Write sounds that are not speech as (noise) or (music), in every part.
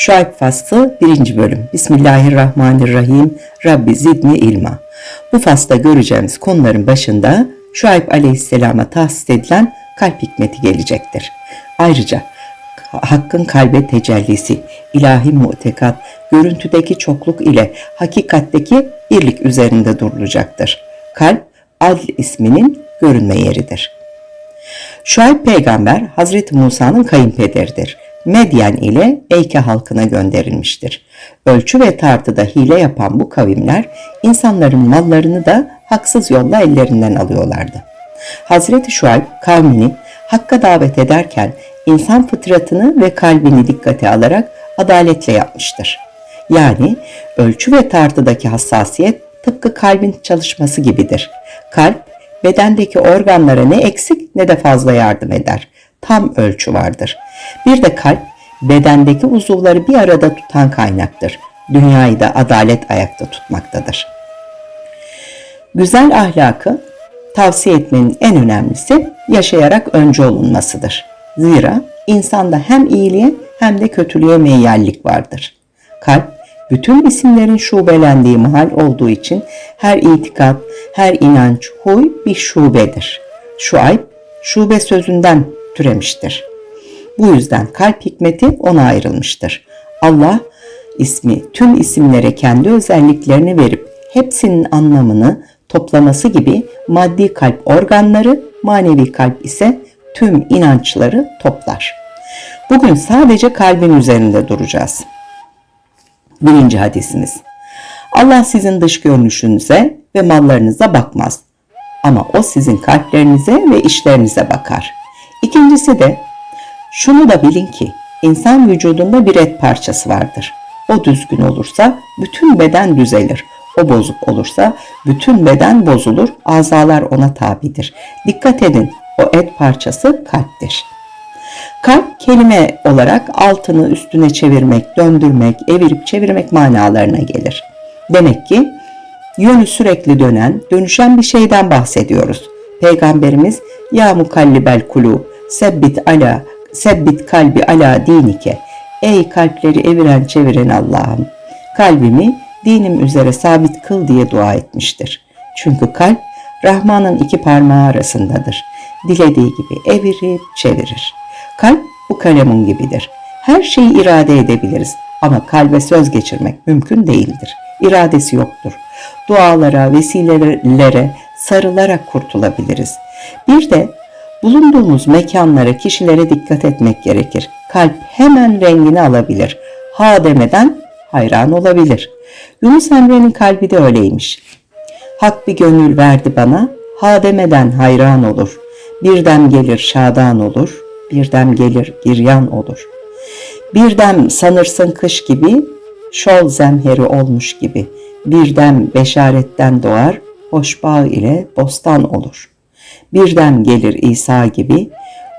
Şuayb faslı 1. bölüm. Bismillahirrahmanirrahim. Rabbi zidni ilma. Bu fasla göreceğimiz konuların başında Şuayb aleyhisselama tahsis edilen kalp hikmeti gelecektir. Ayrıca hakkın kalbe tecellisi, ilahi mutekat, görüntüdeki çokluk ile hakikatteki birlik üzerinde durulacaktır. Kalp, Adl isminin görünme yeridir. Şuayb peygamber Hazreti Musa'nın kayınpederidir. Medyen ile Eyke halkına gönderilmiştir. Ölçü ve tartıda hile yapan bu kavimler insanların mallarını da haksız yolla ellerinden alıyorlardı. Hazreti Şuayb kavmini hakka davet ederken insan fıtratını ve kalbini dikkate alarak adaletle yapmıştır. Yani ölçü ve tartıdaki hassasiyet tıpkı kalbin çalışması gibidir. Kalp bedendeki organlara ne eksik ne de fazla yardım eder. Tam ölçü vardır. Bir de kalp bedendeki uzuvları bir arada tutan kaynaktır. Dünyayı da adalet ayakta tutmaktadır. Güzel ahlakı tavsiye etmenin en önemlisi yaşayarak önce olunmasıdır. Zira insanda hem iyiliğe hem de kötülüğe meyyallik vardır. Kalp bütün isimlerin şubelendiği mahal olduğu için her itikat, her inanç, huy bir şubedir. Şuayb, şube sözünden türemiştir. Bu yüzden kalp hikmeti ona ayrılmıştır. Allah ismi tüm isimlere kendi özelliklerini verip hepsinin anlamını toplaması gibi maddi kalp organları, manevi kalp ise tüm inançları toplar. Bugün sadece kalbin üzerinde duracağız. Birinci hadisimiz. Allah sizin dış görünüşünüze ve mallarınıza bakmaz. Ama o sizin kalplerinize ve işlerinize bakar. İkincisi de şunu da bilin ki insan vücudunda bir et parçası vardır. O düzgün olursa bütün beden düzelir. O bozuk olursa bütün beden bozulur, azalar ona tabidir. Dikkat edin, o et parçası kalptir. Kalp kelime olarak altını üstüne çevirmek, döndürmek, evirip çevirmek manalarına gelir. Demek ki yönü sürekli dönen, dönüşen bir şeyden bahsediyoruz. Peygamberimiz ya mukallibel kulu sebbit ala sebbit kalbi ala dinike ey kalpleri eviren çeviren Allah'ım kalbimi dinim üzere sabit kıl diye dua etmiştir. Çünkü kalp Rahman'ın iki parmağı arasındadır. Dilediği gibi evirip çevirir. Kalp bu kalemun gibidir. Her şeyi irade edebiliriz ama kalbe söz geçirmek mümkün değildir. İradesi yoktur. Dualara, vesilelere sarılarak kurtulabiliriz. Bir de bulunduğumuz mekanlara, kişilere dikkat etmek gerekir. Kalp hemen rengini alabilir. Ha demeden hayran olabilir. Yunus Emre'nin kalbi de öyleymiş. Hak bir gönül verdi bana, ha demeden hayran olur. Birden gelir şadan olur, birden gelir giryan olur. Birden sanırsın kış gibi, şol zemheri olmuş gibi. Birden beşaretten doğar, hoş bağ ile bostan olur. Birden gelir İsa gibi,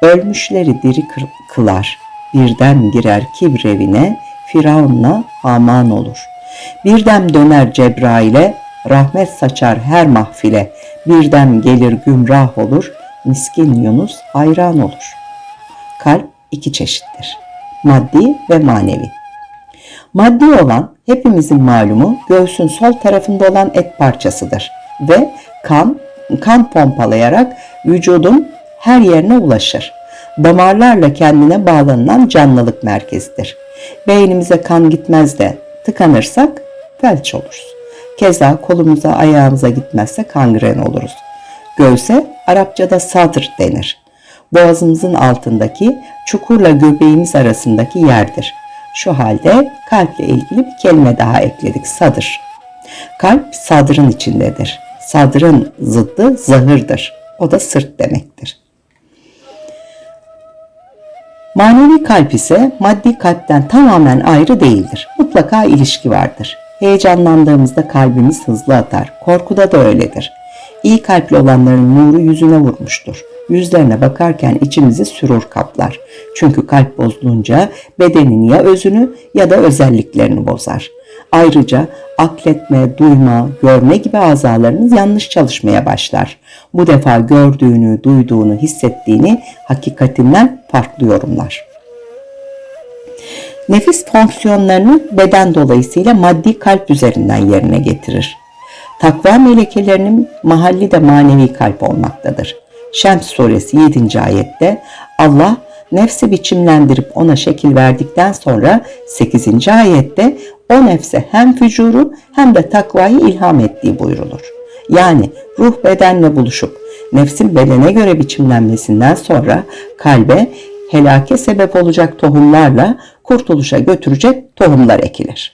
ölmüşleri diri kılar. Birden girer kibrevine, Firavun'la Haman olur. Birden döner Cebrail'e, rahmet saçar her mahfile. Birden gelir gümrah olur, miskin Yunus hayran olur. Kalp iki çeşittir. Maddi ve manevi. Maddi olan hepimizin malumu göğsün sol tarafında olan et parçasıdır ve kan kan pompalayarak vücudun her yerine ulaşır. Damarlarla kendine bağlanılan canlılık merkezidir. Beynimize kan gitmez de tıkanırsak felç oluruz. Keza kolumuza ayağımıza gitmezse kangren oluruz. Göğse Arapçada sadr denir. Boğazımızın altındaki çukurla göbeğimiz arasındaki yerdir. Şu halde kalple ilgili bir kelime daha ekledik sadır. Kalp sadrın içindedir. Sadrın zıddı zahırdır. O da sırt demektir. Manevi kalp ise maddi kalpten tamamen ayrı değildir. Mutlaka ilişki vardır. Heyecanlandığımızda kalbimiz hızlı atar. Korkuda da öyledir. İyi kalpli olanların nuru yüzüne vurmuştur. Yüzlerine bakarken içimizi sürur kaplar. Çünkü kalp bozulunca bedenin ya özünü ya da özelliklerini bozar. Ayrıca akletme, duyma, görme gibi azalarınız yanlış çalışmaya başlar. Bu defa gördüğünü, duyduğunu, hissettiğini hakikatinden farklı yorumlar. Nefis fonksiyonlarını beden dolayısıyla maddi kalp üzerinden yerine getirir. Takva melekelerinin mahalli de manevi kalp olmaktadır. Şems suresi 7. ayette Allah nefsi biçimlendirip ona şekil verdikten sonra 8. ayette o nefse hem fücuru hem de takvayı ilham ettiği buyrulur. Yani ruh bedenle buluşup nefsin bedene göre biçimlenmesinden sonra kalbe helake sebep olacak tohumlarla kurtuluşa götürecek tohumlar ekilir.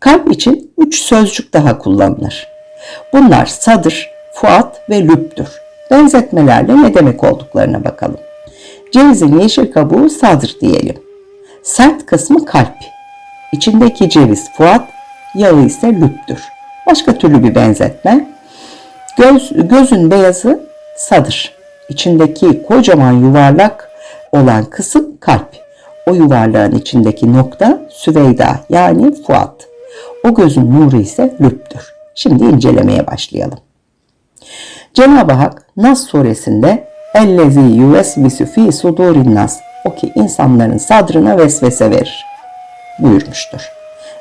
Kalp için üç sözcük daha kullanılır. Bunlar sadır, fuat ve lüptür. Benzetmelerle ne demek olduklarına bakalım. Cevizin yeşil kabuğu sadır diyelim. Sert kısmı kalp. İçindeki ceviz fuat, yağı ise lüptür. Başka türlü bir benzetme. Göz, gözün beyazı sadır. İçindeki kocaman yuvarlak olan kısım kalp. O yuvarlağın içindeki nokta Süveyda yani Fuat. O gözün nuru ise lüptür. Şimdi incelemeye başlayalım. Cenab-ı Hak Nas suresinde Ellezi yuvesvisu fi sudurin nas o ki insanların sadrına vesvese verir buyurmuştur.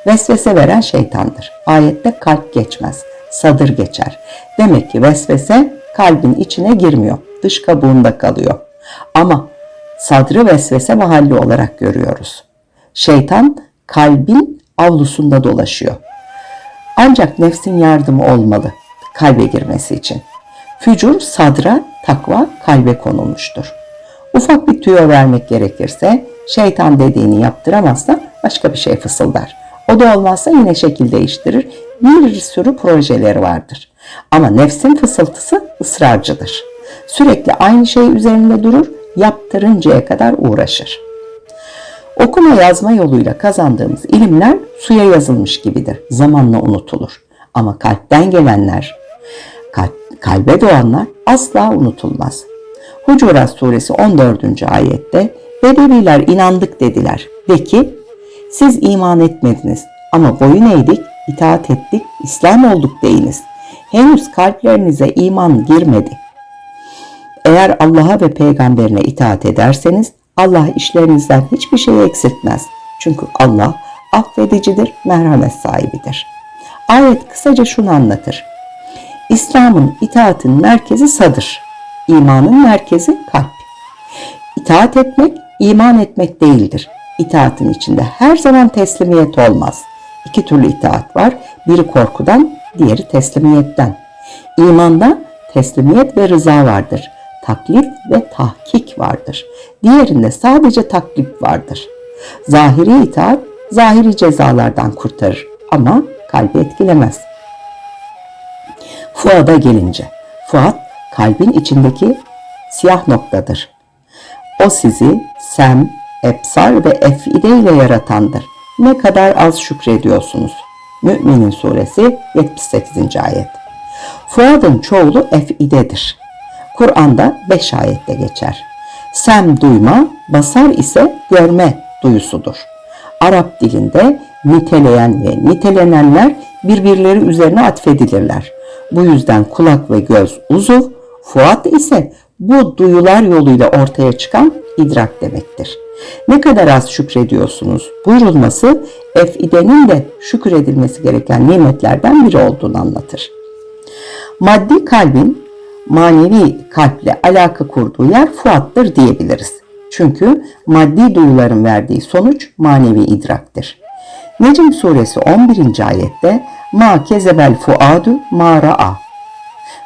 Vesvese veren şeytandır. Ayette kalp geçmez, sadır geçer. Demek ki vesvese kalbin içine girmiyor, dış kabuğunda kalıyor. Ama sadrı vesvese mahalli olarak görüyoruz. Şeytan kalbin avlusunda dolaşıyor. Ancak nefsin yardımı olmalı kalbe girmesi için. Fücur sadra, takva kalbe konulmuştur. Ufak bir tüyo vermek gerekirse şeytan dediğini yaptıramazsa başka bir şey fısıldar. O da olmazsa yine şekil değiştirir. Bir sürü projeleri vardır. Ama nefsin fısıltısı ısrarcıdır. Sürekli aynı şey üzerinde durur, yaptırıncaya kadar uğraşır. Okuma yazma yoluyla kazandığımız ilimler suya yazılmış gibidir. Zamanla unutulur. Ama kalpten gelenler, kalbe doğanlar asla unutulmaz. Hucurat suresi 14. ayette Bedeviler inandık dediler. De ki siz iman etmediniz ama boyun eğdik, itaat ettik, İslam olduk deyiniz. Henüz kalplerinize iman girmedi. Eğer Allah'a ve peygamberine itaat ederseniz Allah işlerinizden hiçbir şey eksiltmez. Çünkü Allah affedicidir, merhamet sahibidir. Ayet kısaca şunu anlatır. İslam'ın itaatin merkezi sadır. İmanın merkezi kalp. İtaat etmek, iman etmek değildir. İtaatın içinde her zaman teslimiyet olmaz. İki türlü itaat var. Biri korkudan, diğeri teslimiyetten. İmanda teslimiyet ve rıza vardır. Taklit ve tahkik vardır. Diğerinde sadece taklit vardır. Zahiri itaat, zahiri cezalardan kurtarır ama kalbi etkilemez. Fuada gelince, Fuat kalbin içindeki siyah noktadır. O sizi sem, epsar ve efide ile yaratandır. Ne kadar az şükrediyorsunuz. Müminin suresi 78. ayet. Fuadın çoğulu efidedir. Kur'an'da 5 ayette geçer. Sem duyma, basar ise görme duyusudur. Arap dilinde niteleyen ve nitelenenler birbirleri üzerine atfedilirler. Bu yüzden kulak ve göz uzuv, fuat ise bu duyular yoluyla ortaya çıkan idrak demektir. Ne kadar az şükrediyorsunuz buyurulması efidenin de şükredilmesi gereken nimetlerden biri olduğunu anlatır. Maddi kalbin manevi kalple alaka kurduğu yer fuattır diyebiliriz. Çünkü maddi duyuların verdiği sonuç manevi idraktır. Necm suresi 11. ayette ma kezebel fuadu ma ra'a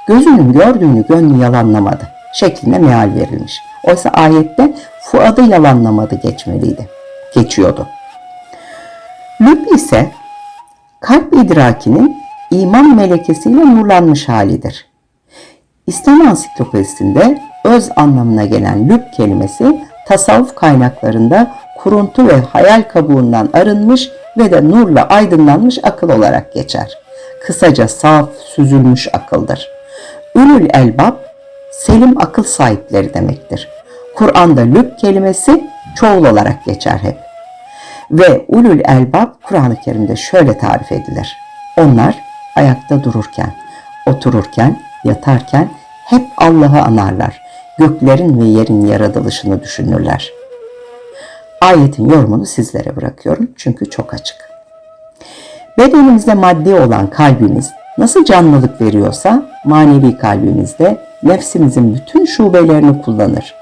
gözünün gördüğünü gönlü yalanlamadı şeklinde meal verilmiş. Oysa ayette fuadı yalanlamadı geçmeliydi. Geçiyordu. Lüb ise kalp idrakinin iman melekesiyle nurlanmış halidir. İslam ansiklopedisinde öz anlamına gelen lüb kelimesi tasavvuf kaynaklarında kuruntu ve hayal kabuğundan arınmış ve de nurla aydınlanmış akıl olarak geçer. Kısaca saf, süzülmüş akıldır. Ülül elbab, selim akıl sahipleri demektir. Kur'an'da lüb kelimesi çoğul olarak geçer hep. Ve ulul elbab Kur'an-ı Kerim'de şöyle tarif edilir. Onlar ayakta dururken, otururken, yatarken hep Allah'ı anarlar. Göklerin ve yerin yaratılışını düşünürler. Ayetin yorumunu sizlere bırakıyorum çünkü çok açık. Bedenimizde maddi olan kalbimiz nasıl canlılık veriyorsa manevi kalbimizde nefsimizin bütün şubelerini kullanır.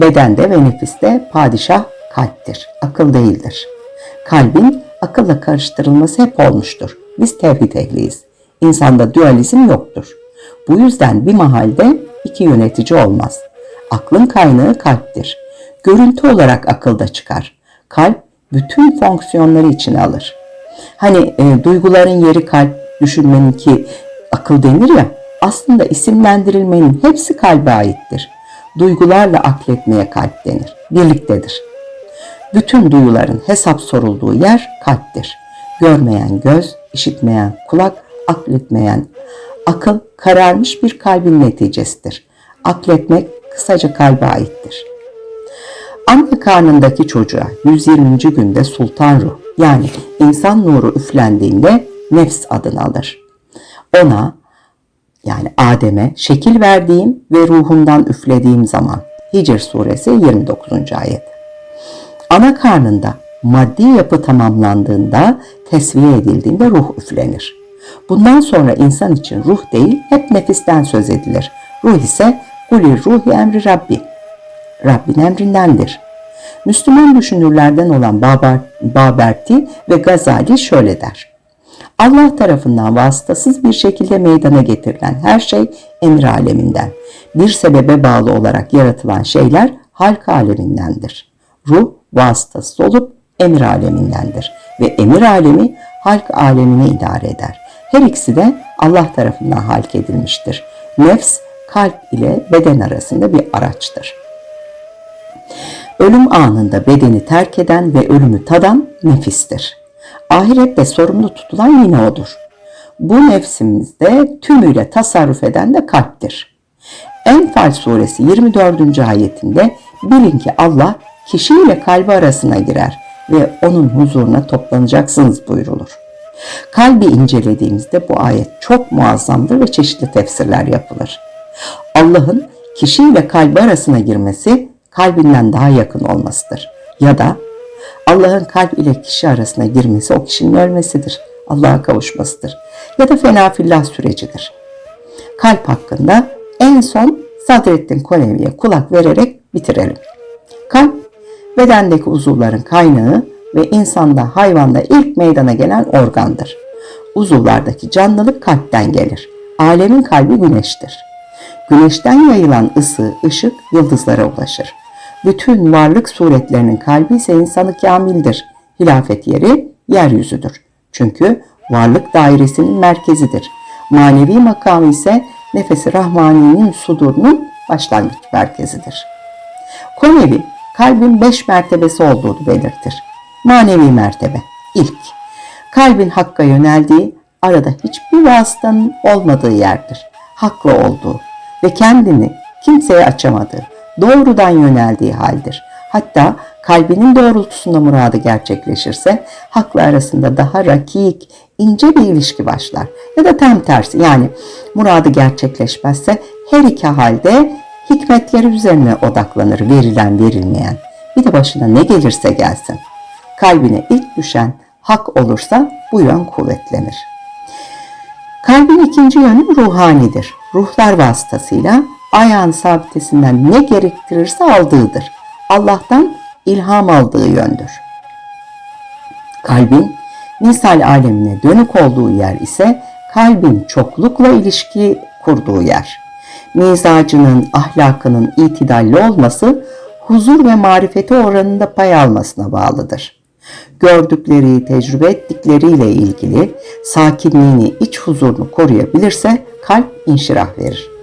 Bedende ve nefiste padişah kalptir, akıl değildir. Kalbin akılla karıştırılması hep olmuştur. Biz tevhid ehliyiz. İnsanda dualizm yoktur. Bu yüzden bir mahalde iki yönetici olmaz. Aklın kaynağı kalptir. Görüntü olarak akılda çıkar. Kalp bütün fonksiyonları içine alır. Hani e, duyguların yeri kalp, düşünmenin ki akıl denir ya, aslında isimlendirilmenin hepsi kalbe aittir. Duygularla akletmeye kalp denir. Birliktedir. Bütün duyuların hesap sorulduğu yer kalptir. Görmeyen göz, işitmeyen kulak, akletmeyen akıl kararmış bir kalbin neticesidir. Akletmek kısaca kalbe aittir. Anne karnındaki çocuğa 120. günde sultan ruh yani insan nuru üflendiğinde nefs adını alır. Ona yani Adem'e şekil verdiğim ve ruhumdan üflediğim zaman Hicr suresi 29. ayet. Ana karnında maddi yapı tamamlandığında, tesviye edildiğinde ruh üflenir. Bundan sonra insan için ruh değil, hep nefisten söz edilir. Ruh ise kulir ruhi emri Rabbi. Rabbin emrindendir. Müslüman düşünürlerden olan Baber, Baberti ve Gazali şöyle der. Allah tarafından vasıtasız bir şekilde meydana getirilen her şey emir aleminden. Bir sebebe bağlı olarak yaratılan şeyler halk alemindendir. Ruh vasıtasız olup emir alemindendir ve emir alemi halk alemini idare eder. Her ikisi de Allah tarafından halk edilmiştir. Nefs kalp ile beden arasında bir araçtır. Ölüm anında bedeni terk eden ve ölümü tadan nefistir. Ahirette sorumlu tutulan yine odur. Bu nefsimizde tümüyle tasarruf eden de kalptir. Enfal suresi 24. ayetinde bilin ki Allah kişi ile kalbi arasına girer ve onun huzuruna toplanacaksınız buyrulur. Kalbi incelediğimizde bu ayet çok muazzamdır ve çeşitli tefsirler yapılır. Allah'ın kişi ile kalbi arasına girmesi kalbinden daha yakın olmasıdır. Ya da Allah'ın kalp ile kişi arasına girmesi o kişinin ölmesidir. Allah'a kavuşmasıdır. Ya da fena fillah sürecidir. Kalp hakkında en son Sadrettin Konevi'ye kulak vererek bitirelim. Kalp, bedendeki uzuvların kaynağı ve insanda hayvanda ilk meydana gelen organdır. Uzuvlardaki canlılık kalpten gelir. Alemin kalbi güneştir. Güneşten yayılan ısı, ışık yıldızlara ulaşır. Bütün varlık suretlerinin kalbi ise insanı kamildir. Hilafet yeri yeryüzüdür. Çünkü varlık dairesinin merkezidir. Manevi makamı ise nefesi rahmaninin sudurunun başlangıç merkezidir. Konevi kalbin beş mertebesi olduğunu belirtir. Manevi mertebe ilk. Kalbin hakka yöneldiği, arada hiçbir vasıtanın olmadığı yerdir. Haklı olduğu ve kendini kimseye açamadığı, doğrudan yöneldiği haldir. Hatta kalbinin doğrultusunda muradı gerçekleşirse hakla arasında daha rakik, ince bir ilişki başlar. Ya da tam tersi yani muradı gerçekleşmezse her iki halde hikmetleri üzerine odaklanır verilen verilmeyen. Bir de başına ne gelirse gelsin. Kalbine ilk düşen hak olursa bu yön kuvvetlenir. Kalbin ikinci yönü ruhanidir. Ruhlar vasıtasıyla ayağın sabitesinden ne gerektirirse aldığıdır. Allah'tan ilham aldığı yöndür. Kalbin misal alemine dönük olduğu yer ise kalbin çoklukla ilişki kurduğu yer. Mizacının, ahlakının itidalli olması huzur ve marifeti oranında pay almasına bağlıdır. Gördükleri, tecrübe ettikleriyle ilgili sakinliğini, iç huzurunu koruyabilirse kalp inşirah verir.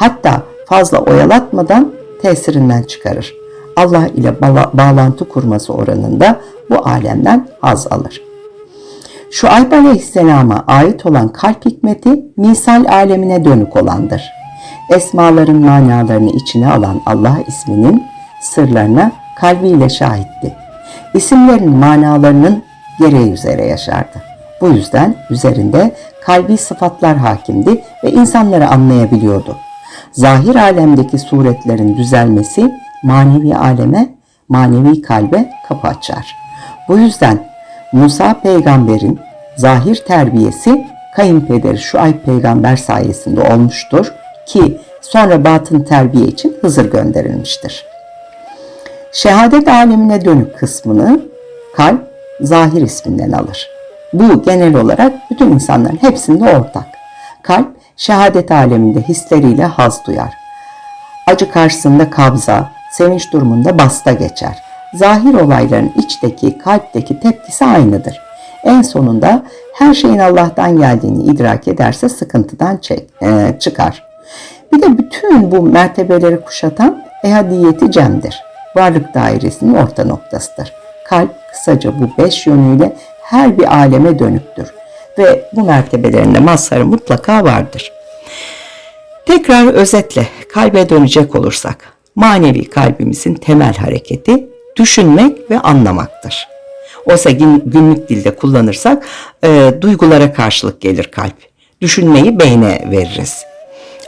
Hatta fazla oyalatmadan tesirinden çıkarır. Allah ile bağlantı kurması oranında bu alemden haz alır. Şu Şuayb Aleyhisselam'a ait olan kalp hikmeti misal alemine dönük olandır. Esmaların manalarını içine alan Allah isminin sırlarına kalbiyle şahitti. İsimlerin manalarının gereği üzere yaşardı. Bu yüzden üzerinde kalbi sıfatlar hakimdi ve insanları anlayabiliyordu. Zahir alemdeki suretlerin düzelmesi manevi aleme, manevi kalbe kapı açar. Bu yüzden Musa peygamberin zahir terbiyesi kayınpederi Şuayb peygamber sayesinde olmuştur ki sonra batın terbiye için Hızır gönderilmiştir. Şehadet alemine dönük kısmını kalp zahir isminden alır. Bu genel olarak bütün insanların hepsinde ortak. Kalp şehadet aleminde hisleriyle haz duyar. Acı karşısında kabza, sevinç durumunda basta geçer. Zahir olayların içteki, kalpteki tepkisi aynıdır. En sonunda her şeyin Allah'tan geldiğini idrak ederse sıkıntıdan çek, e, çıkar. Bir de bütün bu mertebeleri kuşatan ehadiyeti cemdir. Varlık dairesinin orta noktasıdır. Kalp kısaca bu beş yönüyle her bir aleme dönüktür ve bu mertebelerinde mazharı mutlaka vardır. Tekrar özetle kalbe dönecek olursak, manevi kalbimizin temel hareketi düşünmek ve anlamaktır. Oysa günlük dilde kullanırsak e, duygulara karşılık gelir kalp. Düşünmeyi beyne veririz.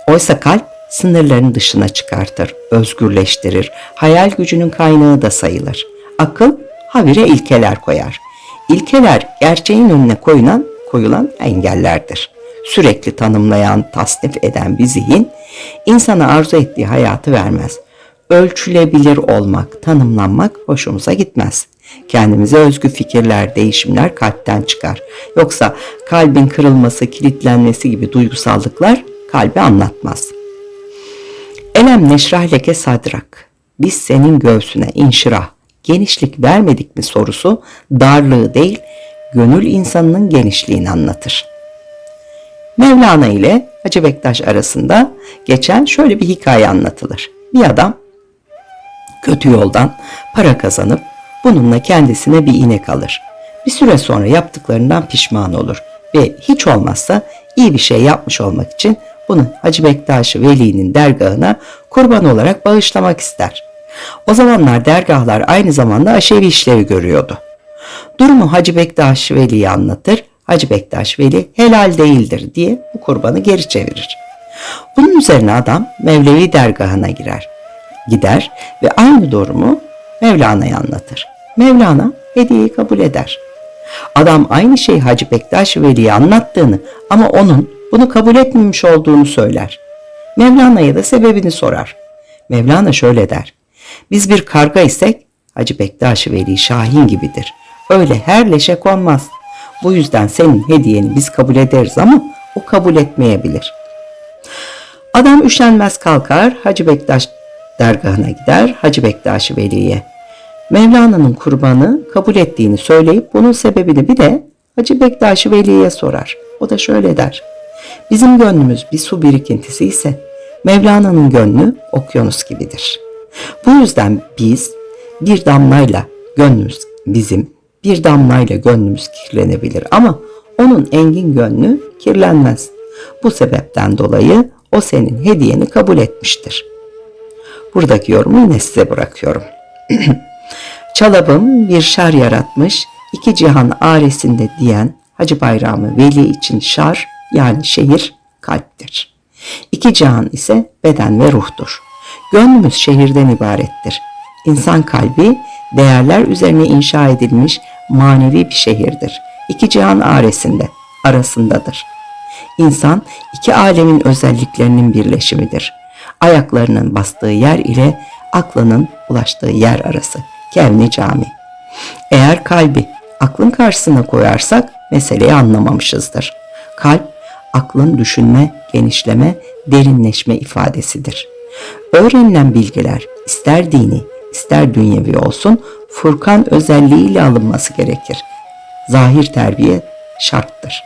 Oysa kalp sınırların dışına çıkartır, özgürleştirir, hayal gücünün kaynağı da sayılır. Akıl habire ilkeler koyar. İlkeler gerçeğin önüne koyulan, koyulan engellerdir. Sürekli tanımlayan, tasnif eden bir zihin insana arzu ettiği hayatı vermez. Ölçülebilir olmak, tanımlanmak hoşumuza gitmez. Kendimize özgü fikirler, değişimler kalpten çıkar. Yoksa kalbin kırılması, kilitlenmesi gibi duygusallıklar kalbi anlatmaz. Elem neşrah leke sadrak. Biz senin göğsüne inşirah, genişlik vermedik mi sorusu darlığı değil, gönül insanının genişliğini anlatır. Mevlana ile Hacı Bektaş arasında geçen şöyle bir hikaye anlatılır. Bir adam kötü yoldan para kazanıp bununla kendisine bir inek alır. Bir süre sonra yaptıklarından pişman olur ve hiç olmazsa iyi bir şey yapmış olmak için bunu Hacı Bektaş Veli'nin dergahına kurban olarak bağışlamak ister. O zamanlar dergahlar aynı zamanda aşevi işleri görüyordu. Durumu Hacı Bektaş Veli'ye anlatır. Hacı Bektaş Veli helal değildir diye bu kurbanı geri çevirir. Bunun üzerine adam Mevlevi dergahına girer. Gider ve aynı durumu Mevlana'ya anlatır. Mevlana hediyeyi kabul eder. Adam aynı şeyi Hacı Bektaş Veli'ye anlattığını ama onun bunu kabul etmemiş olduğunu söyler. Mevlana'ya da sebebini sorar. Mevlana şöyle der. Biz bir karga isek Hacı Bektaş Veli Şahin gibidir. Öyle her leşe konmaz. Bu yüzden senin hediyeni biz kabul ederiz ama o kabul etmeyebilir. Adam üşenmez kalkar Hacı Bektaş dergahına gider Hacı Bektaş Veli'ye. Mevlana'nın kurbanı kabul ettiğini söyleyip bunun sebebini bir de Hacı Bektaş Veli'ye sorar. O da şöyle der. Bizim gönlümüz bir su birikintisi ise Mevlana'nın gönlü okyanus gibidir. Bu yüzden biz bir damlayla gönlümüz bizim bir damlayla gönlümüz kirlenebilir ama onun engin gönlü kirlenmez. Bu sebepten dolayı o senin hediyeni kabul etmiştir. Buradaki yorumu yine size bırakıyorum. (clears throat) Çalabım bir şar yaratmış, iki cihan aresinde diyen Hacı Bayramı Veli için şar yani şehir kalptir. İki cihan ise beden ve ruhtur. Gönlümüz şehirden ibarettir. İnsan kalbi değerler üzerine inşa edilmiş manevi bir şehirdir. İki cihan aresinde, arasındadır. İnsan iki alemin özelliklerinin birleşimidir. Ayaklarının bastığı yer ile aklının ulaştığı yer arası. Kevni cami. Eğer kalbi aklın karşısına koyarsak meseleyi anlamamışızdır. Kalp aklın düşünme, genişleme, derinleşme ifadesidir. Öğrenilen bilgiler ister dini, ister dünyevi olsun Furkan özelliğiyle alınması gerekir. Zahir terbiye şarttır.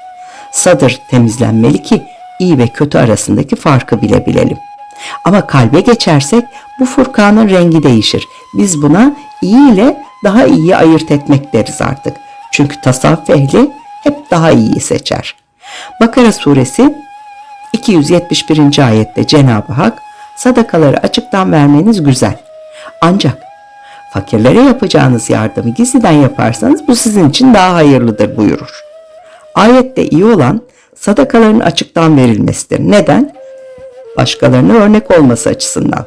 Sadır temizlenmeli ki iyi ve kötü arasındaki farkı bilebilelim. Ama kalbe geçersek bu Furkan'ın rengi değişir. Biz buna iyi ile daha iyi ayırt etmek deriz artık. Çünkü tasavvuf ehli hep daha iyiyi seçer. Bakara suresi 271. ayette Cenab-ı Hak sadakaları açıktan vermeniz güzel. Ancak fakirlere yapacağınız yardımı gizliden yaparsanız bu sizin için daha hayırlıdır buyurur. Ayette iyi olan sadakaların açıktan verilmesidir. Neden? Başkalarına örnek olması açısından.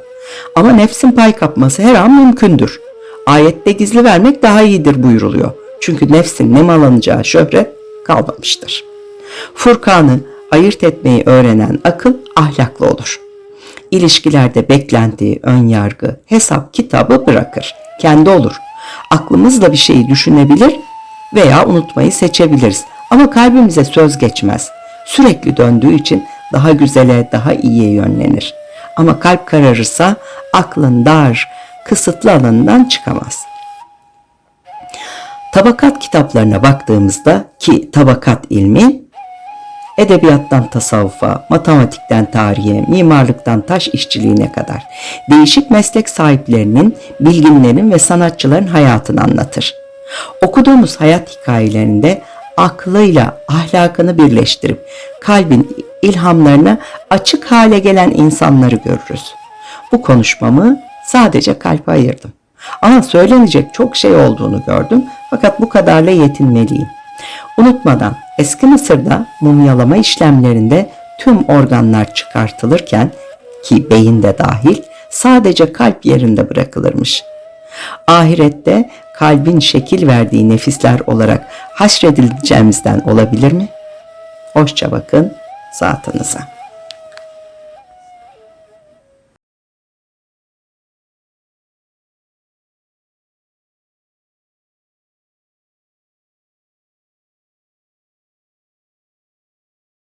Ama nefsin pay kapması her an mümkündür. Ayette gizli vermek daha iyidir buyuruluyor. Çünkü nefsin nemalanacağı şöhret kalmamıştır. Furkanı ayırt etmeyi öğrenen akıl ahlaklı olur. İlişkilerde beklenti, ön yargı, hesap kitabı bırakır. Kendi olur. Aklımızla bir şeyi düşünebilir veya unutmayı seçebiliriz. Ama kalbimize söz geçmez. Sürekli döndüğü için daha güzele, daha iyiye yönlenir. Ama kalp kararırsa aklın dar, kısıtlı alanından çıkamaz. Tabakat kitaplarına baktığımızda ki tabakat ilmi edebiyattan tasavvufa, matematikten tarihe, mimarlıktan taş işçiliğine kadar değişik meslek sahiplerinin, bilginlerin ve sanatçıların hayatını anlatır. Okuduğumuz hayat hikayelerinde aklıyla ahlakını birleştirip kalbin ilhamlarına açık hale gelen insanları görürüz. Bu konuşmamı sadece kalpe ayırdım. Ama söylenecek çok şey olduğunu gördüm fakat bu kadarla yetinmeliyim. Unutmadan eski Mısır'da mumyalama işlemlerinde tüm organlar çıkartılırken ki beyin de dahil sadece kalp yerinde bırakılırmış. Ahirette kalbin şekil verdiği nefisler olarak haşredileceğimizden olabilir mi? Hoşça bakın zatınıza.